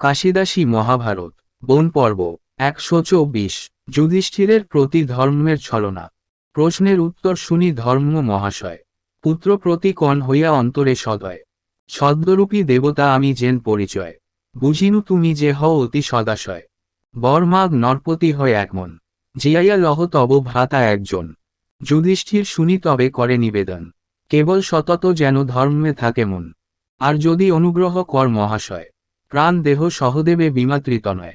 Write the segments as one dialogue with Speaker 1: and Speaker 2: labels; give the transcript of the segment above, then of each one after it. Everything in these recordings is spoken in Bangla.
Speaker 1: কাশিদাসী মহাভারত, বন পর্ব, একশো চব্বিশ। যুধিষ্ঠিরের প্রতি ধর্মের ছলনা। প্রশ্নের উত্তর শুনি ধর্ম মহাশয়। পুত্র প্রতি কণ হইয়া অন্তরে সদয়। ছদ্মরূপী দেবতা আমি জেন পরিচয়। বুঝিনু তুমি যে হও অতি সদাশয়। বরমাগ নরপতি হয় একমন জিয়াইয়া লহ তব ভ্রাতা একজন। যুধিষ্ঠির শুনি তবে করে নিবেদন। কেবল সতত যেন ধর্মে থাকে মন। আর যদি অনুগ্রহ কর মহাশয়। প্রাণ দেহ সহদেবে বিমাতৃত নয়।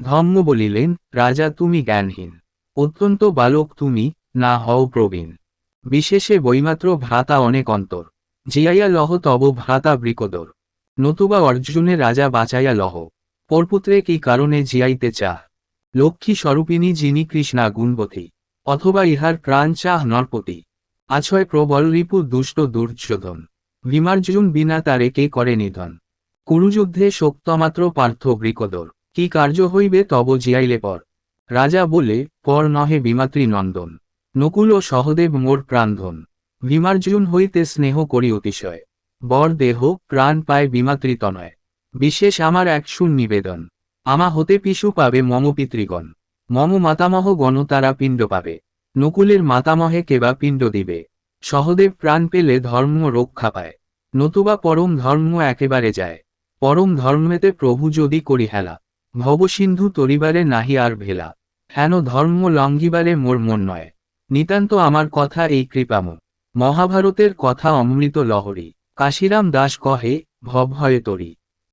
Speaker 1: ধম্ম বলিলেন, রাজা, তুমি জ্ঞানহীন। অত্যন্ত বালক তুমি, না হও প্রবীণ। বিশেষে বৈমাত্র ভ্রাতা অনেক অন্তর। জিয়াইয়া লহ তব ভ্রাতা বৃকদর। নতুবা অর্জুনে রাজা বাঁচাইয়া লহ। পরপুত্রে কি কারণে জিয়াইতে চাহ? লক্ষ্মী স্বরূপিণী যিনি কৃষ্ণা গুণবতী। অথবা ইহার প্রাণ চাহ নরপতি। আছয় প্রবল রিপু দুষ্ট দুর্যোধন। বিমার্জুন বিনা তারে কে করে নিধন? কুরুযুদ্ধে শক্তমাত্র পার্থ বৃকদর কি কার্য হইবে তব জিয়াইলে পর। রাজা বলে, পর নহে বিমাতৃ নন্দন। নকুল ও সহদেব মোর প্রাণধন। বিমার্জুন হইতে স্নেহ করি অতিশয়। বর দেহ, প্রাণ পায় বিমাতৃতনয় বিশেষ আমার এক শুন নিবেদন। আমা হতে পিছু পাবে মম পিতৃগণ। মম মাতামহ গণ তারা পিণ্ড পাবে। নকুলের মাতামহে কেবা পিণ্ড দিবে। সহদেব প্রাণ পেলে ধর্ম রক্ষা পায়। নতুবা পরম ধর্ম একেবারে যায়। পরম ধর্মেতে প্রভু যদি করি হেলা, ভবসিন্ধু তরিবারে নাহি আর ভেলা। হেন ধর্ম লঙ্ঘিবারে মোর মন নয়। নিতান্ত আমার কথা এই কৃপাম। মহাভারতের কথা অমৃত লহরী। কাশিরাম দাস কহে, ভব ভয়ে তরি।